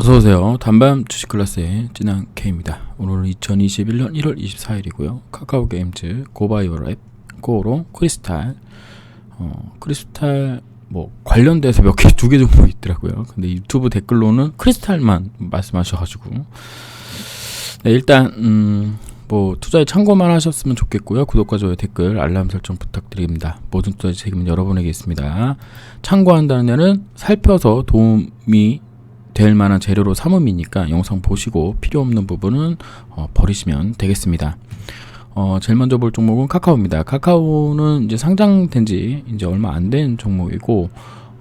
어서오세요. 단밤 주식 클래스의 진한 K입니다. 오늘은 2021년 1월 24일이고요. 카카오 게임즈 고바이오 랩 고로 크리스탈 어, 크리스탈 뭐 관련돼서 몇 개 두 개 정도 있더라고요. 근데 유튜브 댓글로는 크리스탈만 말씀하셔가지고 네, 일단 음, 뭐 투자에 참고만 하셨으면 좋겠고요. 구독과 좋아요, 댓글, 알람 설정 부탁드립니다. 모든 투자 책임은 여러분에게 있습니다. 참고한다는 데는 살펴서 도움이 될 만한 재료로 삼음이니까 영상 보시고 필요 없는 부분은 어, 버리시면 되겠습니다. 어, 제일 먼저 볼 종목은 카카오입니다. 카카오는 이제 상장된 지 이제 얼마 안 된 종목이고,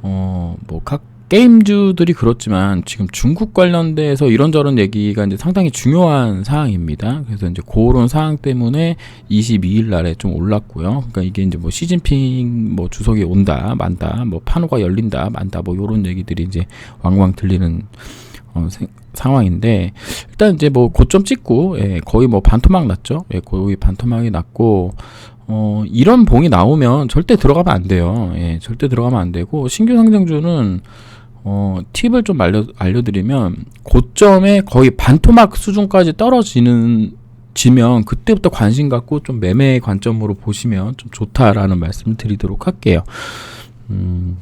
어, 뭐, 각 게임주들이 그렇지만 지금 중국 관련돼서 이런저런 얘기가 이제 상당히 중요한 사항입니다. 그래서 이제 그런 사항 때문에 22일 날에 좀 올랐고요. 그러니까 이게 이제 뭐 시진핑 뭐 주석이 온다, 만다, 뭐 판호가 열린다, 만다, 뭐 요런 얘기들이 이제 왕왕 들리는 어, 세, 상황인데 일단 이제 뭐 고점 찍고 예, 거의 뭐 반토막 났죠. 예, 거의 반토막이 났고 어, 이런 봉이 나오면 절대 들어가면 안 돼요. 예, 절대 들어가면 안 되고 신규 상장주는 어, 팁을 좀 알려, 알려드리면 고점에 거의 반토막 수준까지 떨어지는 지면 그때부터 관심 갖고 좀 매매 관점으로 보시면 좀 좋다라는 말씀을 드리도록 할게요. 음,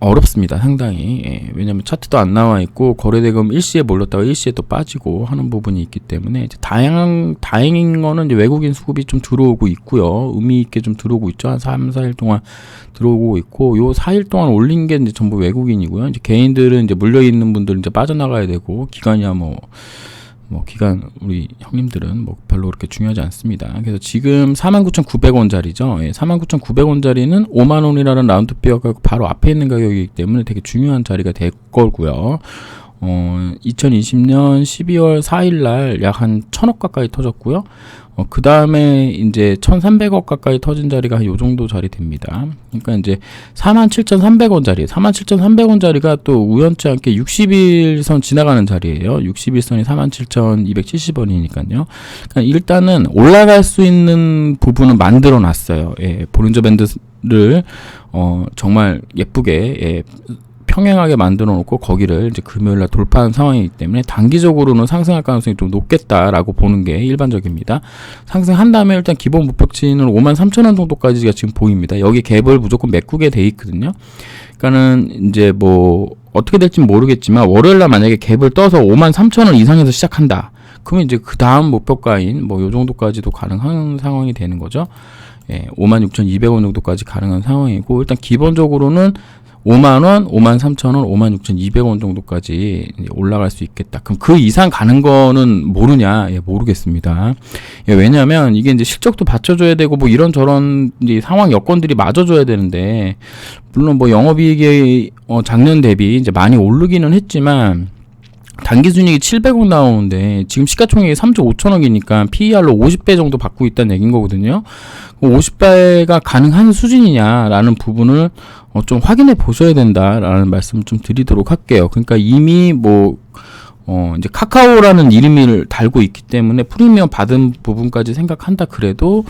어렵습니다. 상당히. 예, 왜냐면 차트도 안 나와 있고 거래 대금 일시에 몰렸다가 일시에 또 빠지고 하는 부분이 있기 때문에 다양한 다행인 거는 이제 외국인 수급이 좀 들어오고 있고요. 의미 있게 좀 들어오고 있죠. 한 3, 4일 동안 들어오고 있고 요 4일 동안 올린 게 이제 전부 외국인이고요. 이제 개인들은 이제 물려 있는 분들은 이제 빠져나가야 되고 기간이야 뭐 뭐 기간 우리 형님들은 뭐 별로 그렇게 중요하지 않습니다. 그래서 지금 49,900원짜리죠. 예, 49,900원짜리는 5만 원이라는 라운드 페어가 바로 앞에 있는 가격이기 때문에 되게 중요한 자리가 될 거고요. 어, 2020년 12월 4일 날 약한 천억 가까이 터졌고요. 어, 그 다음에 이제 1,300억 가까이 터진 자리가 요 정도 자리 됩니다. 그러니까 이제 47,300원짜리, 47,300원짜리가 또 우연치 않게 60일선 지나가는 자리예요. 60일선이 47,270원이니까요. 그러니까 일단은 올라갈 수 있는 부분은 만들어 놨어요. 예, 보린저 밴드를 어, 정말 예쁘게 예, 평행하게 만들어 놓고 거기를 이제 금요일 날 돌파한 상황이기 때문에 단기적으로는 상승할 가능성이 좀 높겠다라고 보는 게 일반적입니다. 상승한다면 일단 기본 목표치는 5만 3천 원 정도까지가 지금 보입니다. 여기 갭을 무조건 메꾸게 돼 있거든요. 그러니까는 이제 뭐 어떻게 될지 모르겠지만 월요일 날 만약에 갭을 떠서 5만 3천 원 이상에서 시작한다. 그러면 이제 그 다음 목표가인 뭐 요 정도까지도 가능한 상황이 되는 거죠. 예, 56,200원 정도까지 가능한 상황이고 일단 기본적으로는 5만 원, 5만 3천 원, 5만 6천2백원 정도까지 올라갈 수 있겠다. 그럼 그 이상 가는 거는 모르냐? 예, 모르겠습니다. 예, 왜냐하면 이게 이제 실적도 받쳐줘야 되고 뭐 이런 저런 이제 상황 여건들이 맞아줘야 되는데 물론 뭐 영업이익이 어, 작년 대비 이제 많이 오르기는 했지만 단기 순이익이 700억 나오는데 지금 시가총액이 3조 5천억이니까 PER로 50배 정도 받고 있다는 얘기인 거거든요. 50배가 가능한 수준이냐라는 부분을 어, 좀 확인해 보셔야 된다라는 말씀 좀 드리도록 할게요. 그러니까 이미 뭐 어, 이제 카카오라는 이름을 달고 있기 때문에 프리미엄 받은 부분까지 생각한다 그래도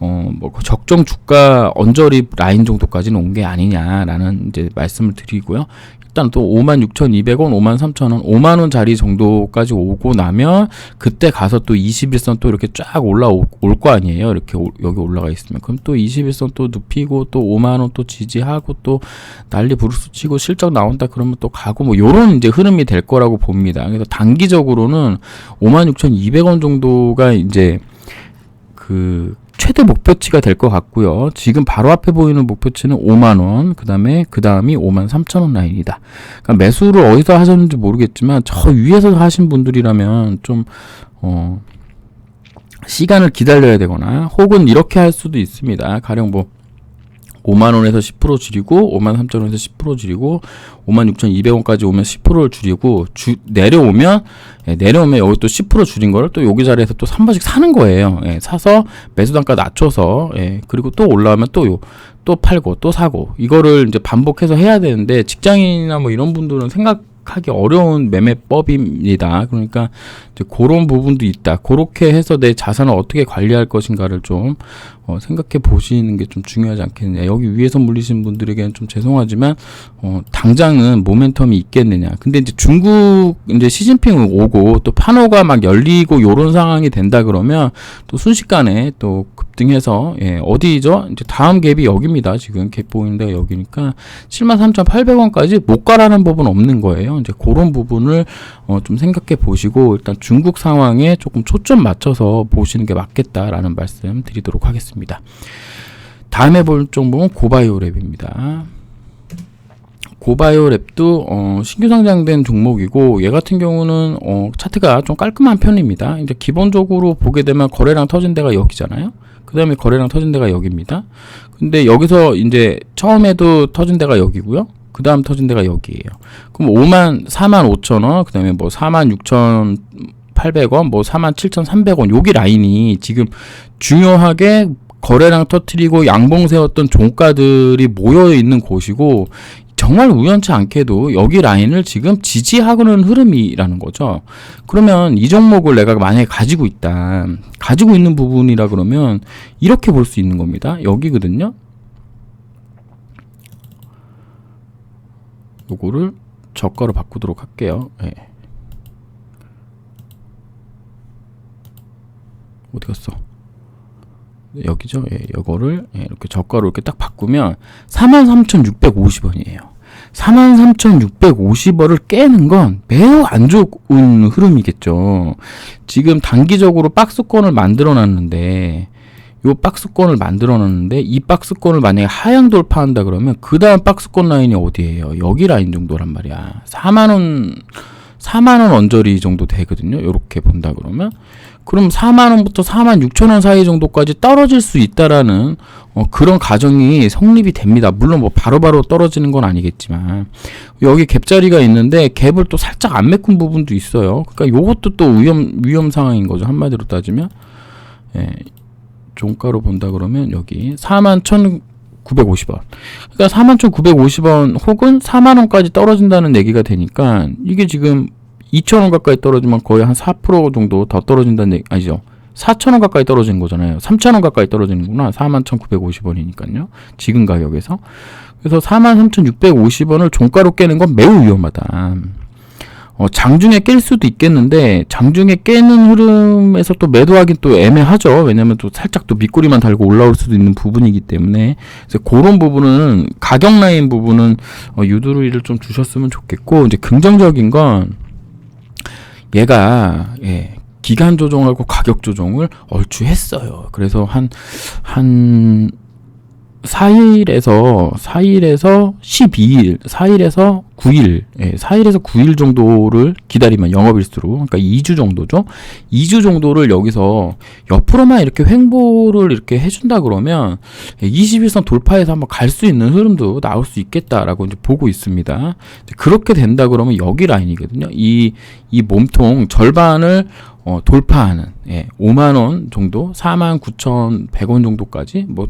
어, 뭐 적정 주가 언저리 라인 정도까지는 온 게 아니냐라는 이제 말씀을 드리고요. 일단 또 56,200원, 53,000원, 5만원 자리 정도까지 오고 나면 그때 가서 또 21선 또 이렇게 쫙 올라올 거 아니에요. 이렇게 오, 여기 올라가 있으면. 그럼 또 21선 또 눕히고 또 5만원 또 지지하고 또 난리 부르스 치고 실적 나온다 그러면 또 가고 뭐 요런 이제 흐름이 될 거라고 봅니다. 그래서 단기적으로는 56,200원 정도가 이제 그 최대 목표치가 될 것 같고요. 지금 바로 앞에 보이는 목표치는 5만 원, 그 다음에 그 다음이 5만 3천 원 라인이다. 그러니까 매수를 어디서 하셨는지 모르겠지만 저 위에서 하신 분들이라면 좀 어, 시간을 기다려야 되거나 혹은 이렇게 할 수도 있습니다. 가령 뭐 5만 원에서 10% 줄이고 5만 3천 원에서 10% 줄이고 5만 6천2백원까지 오면 10%를 줄이고 주, 내려오면 예, 내려오면 여기 또 10% 줄인 거를 또 여기 자리에서 또한 번씩 사는 거예요. 예, 사서 매수 단가 낮춰서 예, 그리고 또 올라오면 또 요 또 팔고 또 사고 이거를 이제 반복해서 해야 되는데 직장인이나 뭐 이런 분들은 생각 하기 어려운 매매법입니다. 그러니까 이제 그런 부분도 있다. 그렇게 해서 내 자산을 어떻게 관리할 것인가를 좀 어, 생각해 보시는 게 좀 중요하지 않겠느냐. 여기 위에서 물리신 분들에게는 좀 죄송하지만 어, 당장은 모멘텀이 있겠느냐. 근데 이제 중국 이제 시진핑 오고 또 판호가 막 열리고 요런 상황이 된다 그러면 또 순식간에 또 급등해서 예, 어디죠? 이제 다음 갭이 여기입니다. 지금 갭 데가 여기니까 73,800원까지 못 가라는 법은 없는 거예요. 이제 그런 부분을 어, 좀 생각해 보시고 일단 중국 상황에 조금 초점 맞춰서 보시는 게 맞겠다라는 말씀 드리도록 하겠습니다. 다음에 볼 종목은 고바이오랩입니다. 고바이오랩도 어, 신규 상장된 종목이고 얘 같은 경우는 어, 차트가 좀 깔끔한 편입니다. 이제 기본적으로 보게 되면 거래량 터진 데가 여기잖아요. 그 다음에 거래량 터진 데가 여기입니다. 근데 여기서 이제 처음에도 터진 데가 여기고요. 그 다음 터진 데가 여기에요. 그럼 5만, 4만 5천 원, 그 다음에 뭐 4만 6천 800원, 뭐 4만 7,300원, 여기 라인이 지금 중요하게 거래량 터트리고 양봉 세웠던 종가들이 모여 있는 곳이고 정말 우연치 않게도 여기 라인을 지금 지지하고는 흐름이라는 거죠. 그러면 이 종목을 내가 만약에 가지고 있다. 가지고 있는 부분이라 그러면 이렇게 볼 수 있는 겁니다. 여기거든요. 요거를 저가로 바꾸도록 할게요. 예. 어디 갔어? 여기죠. 예, 요거를 예, 이렇게 저가로 이렇게 딱 바꾸면 43,650원이에요. 43,650원을 깨는 건 매우 안 좋은 흐름이겠죠. 지금 단기적으로 박스권을 만들어 놨는데 요 박스권을 만들어 놨는데 이 박스권을 만약에 하향 돌파한다 그러면 그 다음 박스권 라인이 어디예요? 여기 라인 정도란 말이야. 4만 원 4만 원 언저리 정도 되거든요. 요렇게 본다 그러면 그럼 4만 원부터 4만 6천 원 사이 정도까지 떨어질 수 있다라는 어, 그런 가정이 성립이 됩니다. 물론 뭐 바로바로 떨어지는 건 아니겠지만 여기 갭자리가 있는데 갭을 또 살짝 안 메꾼 부분도 있어요. 그러니까 요것도 또 위험 위험 상황인 거죠. 한마디로 따지면 예, 종가로 본다 그러면 여기 4만 1 950원. 그러니까 41,950원 혹은 4만 원까지 떨어진다는 얘기가 되니까 이게 지금 2,000원 가까이 떨어지면 거의 한 4% 정도 더 떨어진다는 얘기 아니죠. 4,000원 가까이 떨어지는 거잖아요. 3,000원 가까이 떨어지는구나. 41,950원이니까요. 지금 가격에서. 그래서 43,650원을 종가로 깨는 건 매우 위험하다. 어, 장중에 깰 수도 있겠는데 장중에 깨는 흐름에서 또 매도하기 또 애매하죠. 왜냐면 또 살짝 또 밑꼬리만 달고 올라올 수도 있는 부분이기 때문에 그래서 그런 부분은 가격 라인 부분은 어, 유도리를 좀 주셨으면 좋겠고 이제 긍정적인 건 얘가 예, 기간 조정하고 가격 조정을 얼추 했어요. 그래서 한 한 4일에서 4일에서 12일, 4일에서 9일, 예, 4일에서 9일 정도를 기다리면 영업일수로, 그러니까 2주 정도죠. 2주 정도를 여기서 옆으로만 이렇게 횡보를 이렇게 해준다 그러면 21선 돌파해서 한번 갈 수 있는 흐름도 나올 수 있겠다라고 이제 보고 있습니다. 그렇게 된다 그러면 여기 라인이거든요. 이, 이 몸통 절반을 어, 돌파하는 예, 5만 원 정도, 4만 9,100원 정도까지 뭐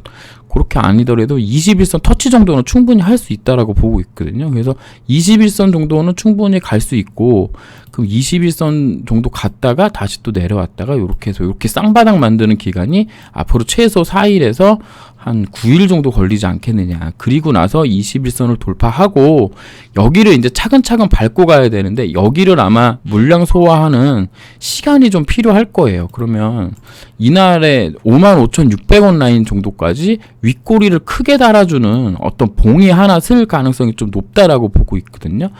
그렇게 아니더라도 21선 터치 정도는 충분히 할 수 있다라고 보고 있거든요. 그래서 21선 정도는 충분히 갈 수 있고 그럼 21선 정도 갔다가 다시 또 내려왔다가 이렇게 해서 이렇게 쌍바닥 만드는 기간이 앞으로 최소 4일에서 한 9일 정도 걸리지 않겠느냐. 그리고 나서 21선을 돌파하고 여기를 이제 차근차근 밟고 가야 되는데 여기를 아마 물량 소화하는 시간이 좀 필요할 거예요. 그러면 이날에 55,600원 라인 정도까지 윗꼬리를 크게 달아주는 어떤 봉이 하나 쓸 가능성이 좀 높다라고 보고 있거든요.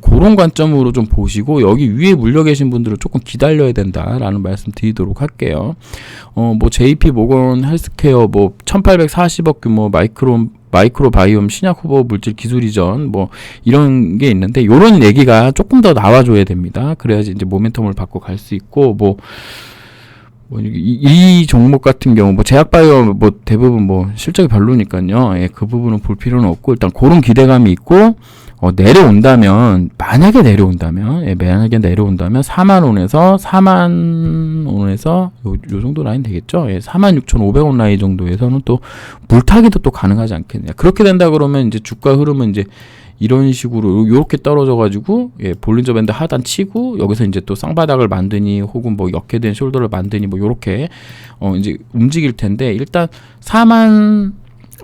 그런 관점으로 좀 보시고 여기 위에 물려 계신 분들은 조금 기다려야 된다라는 말씀 드리도록 할게요. 어, 뭐 JP 모건 헬스케어 뭐 1840억 규모 마이크로 마이크로 바이옴 신약 후보 물질 기술 이전 뭐 이런 게 있는데 요런 얘기가 조금 더 나와줘야 됩니다. 그래야지 이제 모멘텀을 받고 갈 수 있고 뭐 뭐, 이, 이, 종목 같은 경우, 뭐, 제약바이오, 뭐, 대부분 뭐, 실적이 별로니까요. 예, 그 부분은 볼 필요는 없고, 일단 그런 기대감이 있고, 어, 내려온다면, 만약에 내려온다면, 예, 만약에 내려온다면, 4만 원에서, 4만 원에서, 요, 요 정도 라인 되겠죠? 예, 46,500원 라인 정도에서는 또, 물타기도 또 가능하지 않겠냐. 그렇게 된다 그러면, 이제 주가 흐름은 이제, 이런 식으로 요렇게 떨어져 가지고 예, 볼린저 밴드 하단 치고 여기서 이제 또 쌍바닥을 만드니 혹은 뭐 역해된 숄더를 만드니 뭐 요렇게 어 이제 움직일 텐데 일단 4만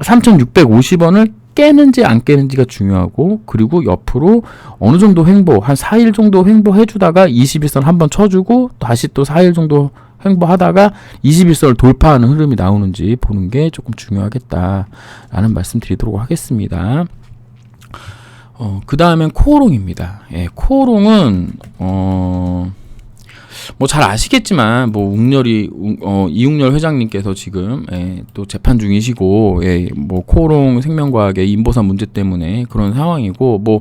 3,650원을 깨는지 안 깨는지가 중요하고 그리고 옆으로 어느 정도 횡보 한 4일 정도 횡보해 주다가 21선 한번 쳐주고 다시 또 4일 정도 횡보하다가 21선을 돌파하는 흐름이 나오는지 보는 게 조금 중요하겠다라는 말씀 드리도록 하겠습니다. 어, 그 다음엔 코오롱입니다. 예, 코오롱은, 어, 뭐 잘 아시겠지만, 뭐, 웅렬이, 웅- 어, 이웅렬 회장님께서 지금, 예, 또 재판 중이시고, 예, 뭐, 코오롱 생명과학의 인보사 문제 때문에 그런 상황이고, 뭐,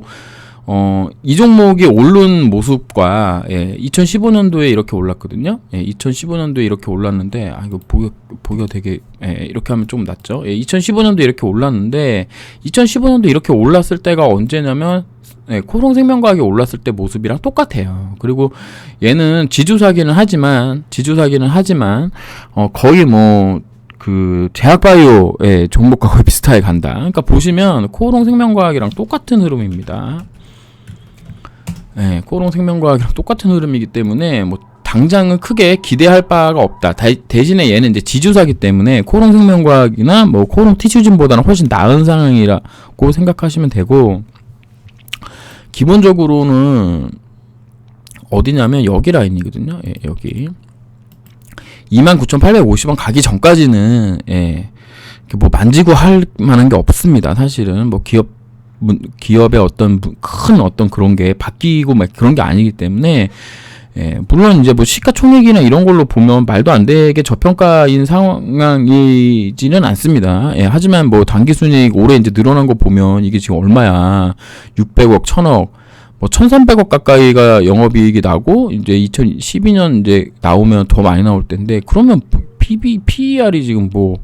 어, 이 종목이 오른 모습과, 예, 2015년도에 이렇게 올랐거든요. 예, 2015년도에 이렇게 올랐는데, 아, 이거 보기가, 보기가 되게, 예, 이렇게 하면 좀 낫죠. 예, 2015년도에 이렇게 올랐는데, 2015년도 이렇게 올랐을 때가 언제냐면, 예, 코롱 생명과학이 올랐을 때 모습이랑 똑같아요. 그리고 얘는 지주사기는 하지만, 지주사기는 하지만, 어, 거의 뭐, 그, 제약바이오의 종목과 거의 비슷하게 간다. 그러니까 보시면, 코롱 생명과학이랑 똑같은 흐름입니다. 예, 코롱 생명과학이랑 똑같은 흐름이기 때문에, 뭐, 당장은 크게 기대할 바가 없다. 다- 대신에 얘는 이제 지주사기 때문에 코롱 생명과학이나 뭐 코롱 티슈진보다는 훨씬 나은 상황이라고 생각하시면 되고, 기본적으로는 어디냐면 여기 라인이거든요. 예, 여기 29,850원 가기 전까지는 예, 뭐 만지고 할 만한 게 없습니다. 사실은 뭐 기업 문- 기업의 어떤 무- 큰 어떤 그런 게 바뀌고 막 그런 게 아니기 때문에 예, 물론 이제 뭐 시가총액이나 이런 걸로 보면 말도 안 되게 저평가인 상황이지는 않습니다. 예, 하지만 뭐 단기순이익 올해 이제 늘어난 거 보면 이게 지금 얼마야? 600억, 1000억, 뭐 1300억 가까이가 영업이익이 나고 이제 2012년 이제 나오면 더 많이 나올 텐데 그러면 PB, PER이 지금 뭐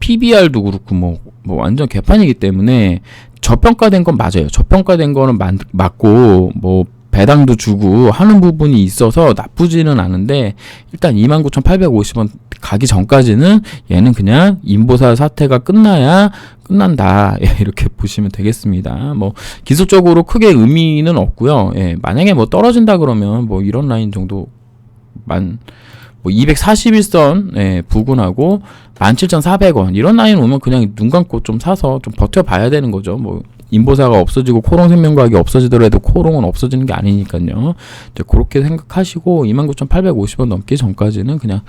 PBR도 그렇고 뭐, 뭐 완전 개판이기 때문에 저평가된 건 맞아요. 저평가된 거는 맞, 맞고 뭐 배당도 주고 하는 부분이 있어서 나쁘지는 않은데 일단 29,850원 가기 전까지는 얘는 그냥 인보사 사태가 끝나야 끝난다 예, 이렇게 보시면 되겠습니다. 뭐 기술적으로 크게 의미는 없고요. 예, 만약에 뭐 떨어진다 그러면 뭐 이런 라인 정도만 뭐 241선 예, 부근하고 17,400원 이런 라인 오면 그냥 눈 감고 좀 사서 좀 버텨봐야 되는 거죠. 뭐 인보사가 없어지고 코롱 생명과학이 없어지더라도 코롱은 없어지는 게 아니니까요. 이제 그렇게 생각하시고 29,850원 넘기 전까지는 그냥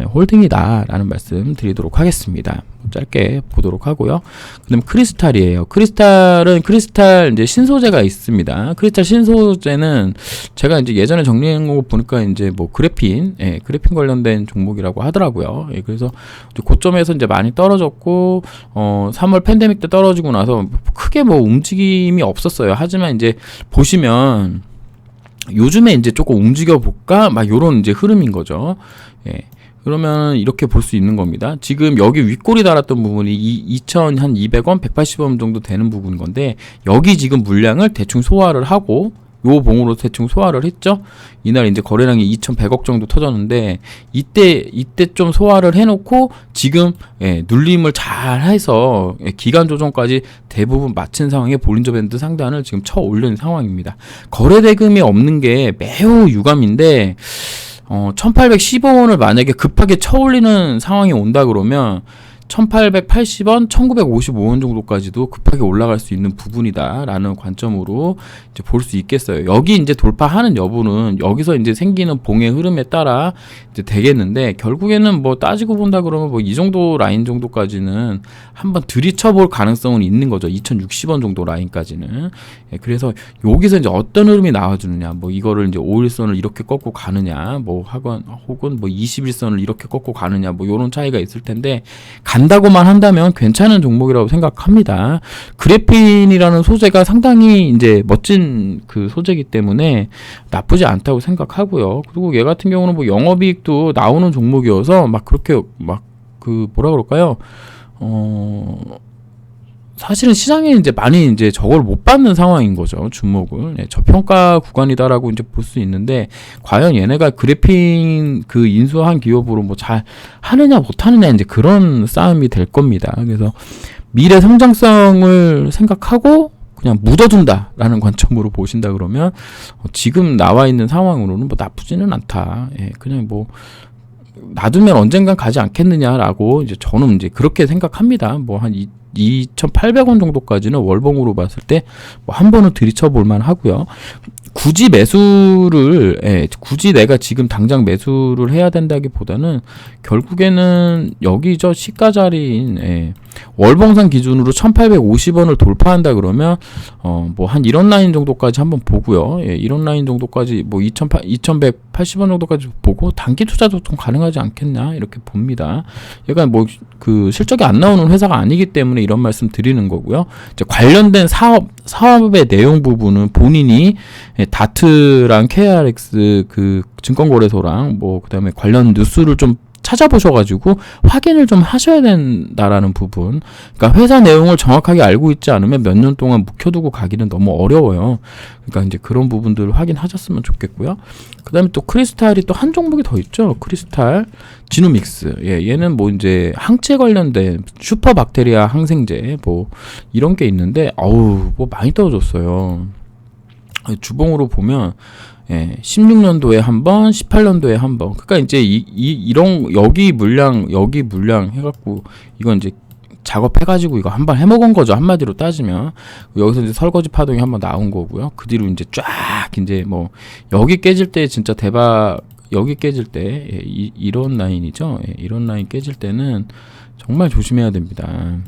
예, 홀딩이다라는 말씀 드리도록 하겠습니다. 짧게 보도록 하고요. 그다음 크리스탈이에요. 크리스탈은 크리스탈 이제 신소재가 있습니다. 크리스탈 신소재는 제가 이제 예전에 정리한 거 보니까 이제 뭐 그래핀, 예, 그래핀 관련된 종목이라고 하더라고요. 예, 그래서 고점에서 이제 많이 떨어졌고, 어, 3월 팬데믹 때 떨어지고 나서 크게 뭐 움직임이 없었어요. 하지만 이제 보시면 요즘에 이제 조금 움직여 볼까? 막 요런 이제 흐름인 거죠. 예. 그러면 이렇게 볼 수 있는 겁니다. 지금 여기 윗골이 달았던 부분이 이 2,200원, 180원 정도 되는 부분인 건데 여기 지금 물량을 대충 소화를 하고 요 봉으로 대충 소화를 했죠. 이날 이제 거래량이 2,100억 정도 터졌는데 이때 이때 좀 소화를 해놓고 지금 예, 눌림을 잘 해서 예, 기간 조정까지 대부분 마친 상황에 볼린저 밴드 상단을 지금 쳐 올린 상황입니다. 거래 대금이 없는 게 매우 유감인데 어, 1815원을 만약에 급하게 쳐올리는 상황이 온다 그러면 1880원, 1955원 정도까지도 급하게 올라갈 수 있는 부분이다라는 관점으로 이제 볼 수 있겠어요. 여기 이제 돌파하는 여부는 여기서 이제 생기는 봉의 흐름에 따라 이제 되겠는데 결국에는 뭐 따지고 본다 그러면 뭐 이 정도 라인 정도까지는 한번 들이쳐 볼 가능성은 있는 거죠. 2060원 정도 라인까지는. 예, 그래서 여기서 이제 어떤 흐름이 나와 주느냐, 뭐 이거를 이제 5일선을 이렇게 꺾고 가느냐, 뭐 하건 혹은 뭐 21선을 이렇게 꺾고 가느냐, 뭐 요런 차이가 있을 텐데 간다고만 한다면 괜찮은 종목이라고 생각합니다. 그래핀이라는 소재가 상당히 이제 멋진 그 소재이기 때문에 나쁘지 않다고 생각하고요. 그리고 얘 같은 경우는 뭐 영업이익도 나오는 종목이어서 막 그렇게 막 그 뭐라 그럴까요? 어 사실은 시장에 이제 많이 이제 저걸 못 받는 상황인 거죠 주목을 네, 저평가 구간이다라고 이제 볼 수 있는데 과연 얘네가 그래핀 그 인수한 기업으로 뭐 잘 하느냐 못 하느냐 이제 그런 싸움이 될 겁니다. 그래서 미래 성장성을 생각하고 그냥 묻어둔다라는 관점으로 보신다 그러면 어, 지금 나와 있는 상황으로는 뭐 나쁘지는 않다. 예, 그냥 뭐 놔두면 언젠간 가지 않겠느냐라고 이제 저는 이제 그렇게 생각합니다. 뭐 한 2,800원 정도까지는 월봉으로 봤을 때 뭐 한 번은 들이쳐 볼만 하고요. 굳이 매수를 예, 굳이 내가 지금 당장 매수를 해야 된다기보다는 결국에는 여기 저 시가 자리인 예, 월봉상 기준으로 1,850원을 돌파한다 그러면 어 뭐 한 이런 라인 정도까지 한번 보고요. 예, 이런 라인 정도까지 뭐 2,800, 2,180원 정도까지 보고 단기 투자도 좀 가능하지 않겠냐 이렇게 봅니다. 얘가 뭐그 실적이 안 나오는 회사가 아니기 때문에 이런 말씀 드리는 거고요. 이제 관련된 사업 사업의 내용 부분은 본인이 예, 다트랑 KRX 그 증권거래소랑 뭐 그다음에 관련 뉴스를 좀 찾아보셔가지고 확인을 좀 하셔야 된다라는 부분. 그러니까 회사 내용을 정확하게 알고 있지 않으면 몇 년 동안 묵혀두고 가기는 너무 어려워요. 그러니까 이제 그런 부분들을 확인하셨으면 좋겠고요. 그 다음에 또 크리스탈이 또 한 종목이 더 있죠. 크리스탈 지노믹스. 예, 얘는 뭐 이제 항체 관련된 슈퍼박테리아 항생제 뭐 이런 게 있는데 어우 뭐 많이 떨어졌어요. 주봉으로 보면 예, 16년도에 한 번, 18년도에 한 번. 그러니까 이제 이, 이 이런 여기 물량 여기 물량 해갖고 이건 이제 작업해가지고 이거 한 번 해먹은 거죠 한마디로 따지면 여기서 이제 설거지 파동이 한 번 나온 거고요. 그 뒤로 이제 쫙 이제 뭐 여기 깨질 때 진짜 대박 여기 깨질 때 예, 이, 이런 라인이죠. 예, 이런 라인 깨질 때는 정말 조심해야 됩니다.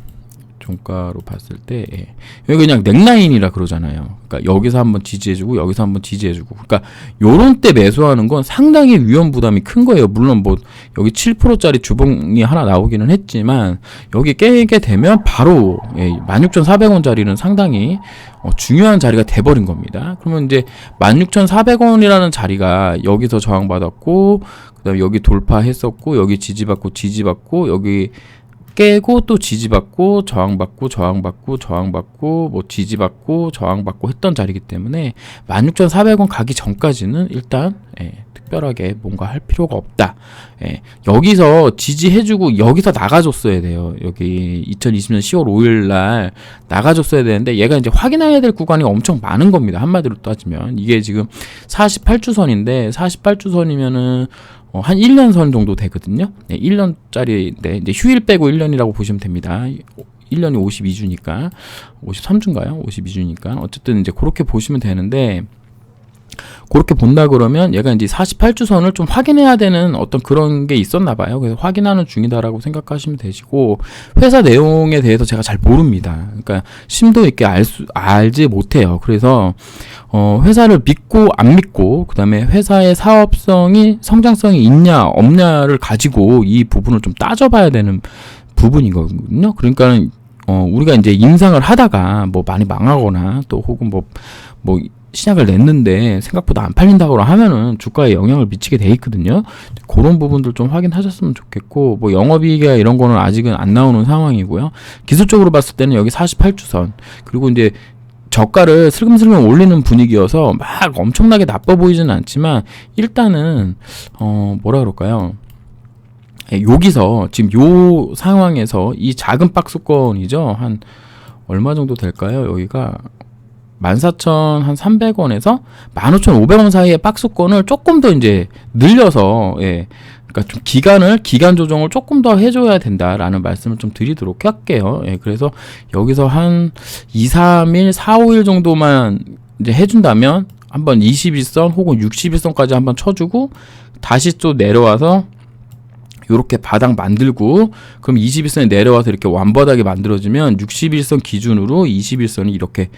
종가로 봤을 때 예. 여기 그냥 넥라인이라 그러잖아요. 그러니까 여기서 한번 지지해주고 여기서 한번 지지해주고. 그러니까 요런 때 매수하는 건 상당히 위험 부담이 큰 거예요. 물론 뭐 여기 7%짜리 주봉이 하나 나오기는 했지만 여기 깨게 되면 바로 예, 16,400원짜리는 상당히 어, 중요한 자리가 돼버린 겁니다. 그러면 이제 16,400원이라는 자리가 여기서 저항받았고 그다음에 여기 돌파했었고 여기 지지받고 지지받고 여기 깨고 또 지지받고 저항받고 저항받고 저항받고 뭐 지지받고 저항받고 했던 자리이기 때문에 16,400원 가기 전까지는 일단 예, 특별하게 뭔가 할 필요가 없다. 예, 여기서 지지해주고 여기서 나가줬어야 돼요. 여기 2020년 10월 5일 날 나가줬어야 되는데 얘가 이제 확인해야 될 구간이 엄청 많은 겁니다. 한마디로 따지면 이게 지금 48주선인데 48주선이면은 어, 한 1년 선 정도 되거든요. 네, 1년짜리인데 이제 휴일 빼고 1년이라고 보시면 됩니다. 1년이 52주니까 53주인가요? 52주니까 어쨌든 이제 그렇게 보시면 되는데 그렇게 본다 그러면 얘가 이제 48주 선을 좀 확인해야 되는 어떤 그런 게 있었나 봐요. 그래서 확인하는 중이다라고 생각하시면 되시고 회사 내용에 대해서 제가 잘 모릅니다. 그러니까 심도 있게 알 수 알지 못해요. 그래서 어 회사를 믿고 안 믿고 그다음에 회사의 사업성이 성장성이 있냐 없냐를 가지고 이 부분을 좀 따져봐야 되는 부분이거든요. 그러니까 어 우리가 이제 임상을 하다가 뭐 많이 망하거나 또 혹은 뭐뭐 뭐 신약을 냈는데 생각보다 안 팔린다거나 하면은 주가에 영향을 미치게 돼 있거든요. 그런 부분들 좀 확인하셨으면 좋겠고 뭐 영업이익이야 이런 거는 아직은 안 나오는 상황이고요. 기술적으로 봤을 때는 여기 48주선 그리고 이제 저가를 슬금슬금 올리는 분위기여서 막 엄청나게 나빠 보이지는 않지만 일단은 어 뭐라 그럴까요? 예, 여기서 지금 요 상황에서 이 작은 박스권이죠 한 얼마 정도 될까요? 여기가 14,300원에서 15,500원 사이의 박스권을 조금 더 이제 늘려서 예. 그러니까 좀 기간을 기간 조정을 조금 더 해줘야 된다라는 말씀을 좀 드리도록 할게요. 예, 그래서 여기서 한 2, 3일, 4, 5일 정도만 이제 해준다면 한번 21선 혹은 61선까지 한번 쳐주고 다시 또 내려와서 요렇게 바닥 만들고 그럼 21선이 내려와서 이렇게 완바닥이 만들어지면 61선 기준으로 21선이 이렇게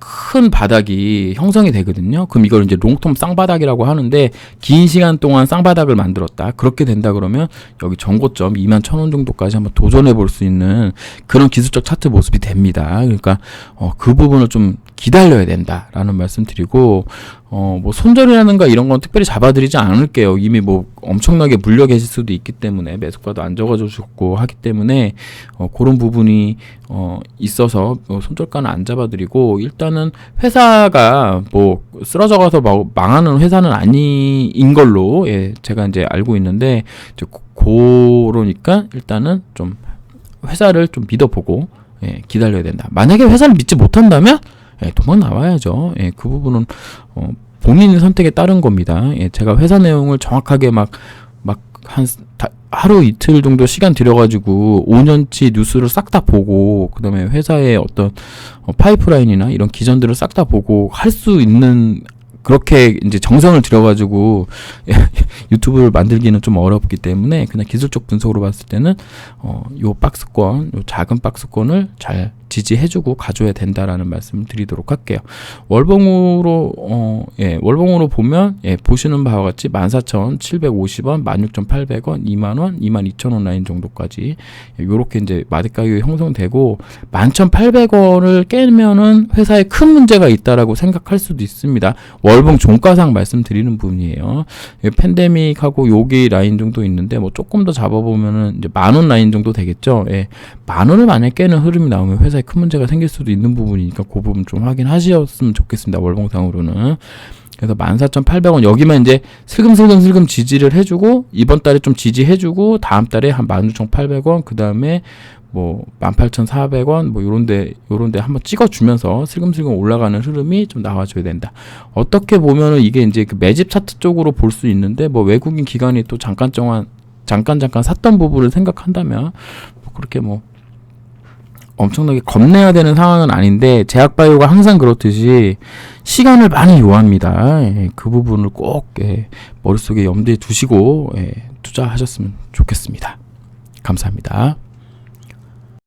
큰 바닥이 형성이 되거든요. 그럼 이걸 이제 롱텀 쌍바닥이라고 하는데 긴 시간 동안 쌍바닥을 만들었다. 그렇게 된다 그러면 여기 전고점 2만 1,000원 정도까지 한번 도전해 볼 수 있는 그런 기술적 차트 모습이 됩니다. 그러니까 어, 그 부분을 좀 기다려야 된다라는 말씀 드리고 어, 뭐 손절이라든가 이런 건 특별히 잡아드리지 않을게요. 이미 뭐 엄청나게 물려 계실 수도 있기 때문에 매수가도 안 적어주셨고 하기 때문에 어, 그런 부분이 어, 있어서 어, 손절가는 안 잡아드리고 일단은 회사가 뭐 쓰러져 가서 막 망하는 회사는 아니인 걸로 예, 제가 이제 알고 있는데 이제 고- 그러니까 일단은 좀 회사를 좀 믿어보고 예, 기다려야 된다. 만약에 회사를 믿지 못한다면 예, 도망 나와야죠. 예, 그 부분은 어, 본인의 선택에 따른 겁니다. 예, 제가 회사 내용을 정확하게 막 막한 하루 이틀 정도 시간 들여가지고 5년치 뉴스를 싹 다 보고 그다음에 회사의 어떤 어, 파이프라인이나 이런 기전들을 싹 다 보고 할 수 있는 그렇게 이제 정성을 들여가지고 유튜브를 만들기는 좀 어렵기 때문에 그냥 기술적 분석으로 봤을 때는 어, 요 박스권, 요 작은 박스권을 잘 지지해주고 가져야 된다라는 말씀을 드리도록 할게요. 월봉으로 어, 예, 월봉으로 보면 예, 보시는 바와 같이 14,750원, 16,800원, 2만 원, 22,000원 라인 정도까지 예, 요렇게 이제 마디 가격이 형성되고 11,800원을 깨면은 회사에 큰 문제가 있다라고 생각할 수도 있습니다. 월봉 종가상 말씀드리는 부분이에요. 예, 팬데믹하고 요기 라인 정도 있는데 뭐 조금 더 잡아보면은 이제 만 원 라인 정도 되겠죠. 예, 만 원을 만약 깨는 흐름이 나오면 회사 에 큰 문제가 생길 수도 있는 부분이니까 그 부분 좀 확인하셨으면 좋겠습니다. 월봉상으로는. 그래서 14,800원 여기만 이제 슬금슬금 슬금 지지를 해주고 이번 달에 좀 지지해주고 다음 달에 한 16,800원 그 다음에 뭐 18,400원 뭐 요런데 요런데 한번 찍어주면서 슬금슬금 올라가는 흐름이 좀 나와줘야 된다. 어떻게 보면은 이게 이제 그 매집 차트 쪽으로 볼 수 있는데 뭐 외국인 기관이 또 잠깐 동안 잠깐 잠깐 샀던 부분을 생각한다면 뭐 그렇게 뭐 엄청나게 겁내야 되는 상황은 아닌데 제약바이오가 항상 그렇듯이 시간을 많이 요합니다. 예, 그 부분을 꼭 예, 머릿속에 염두에 두시고 예, 투자하셨으면 좋겠습니다. 감사합니다.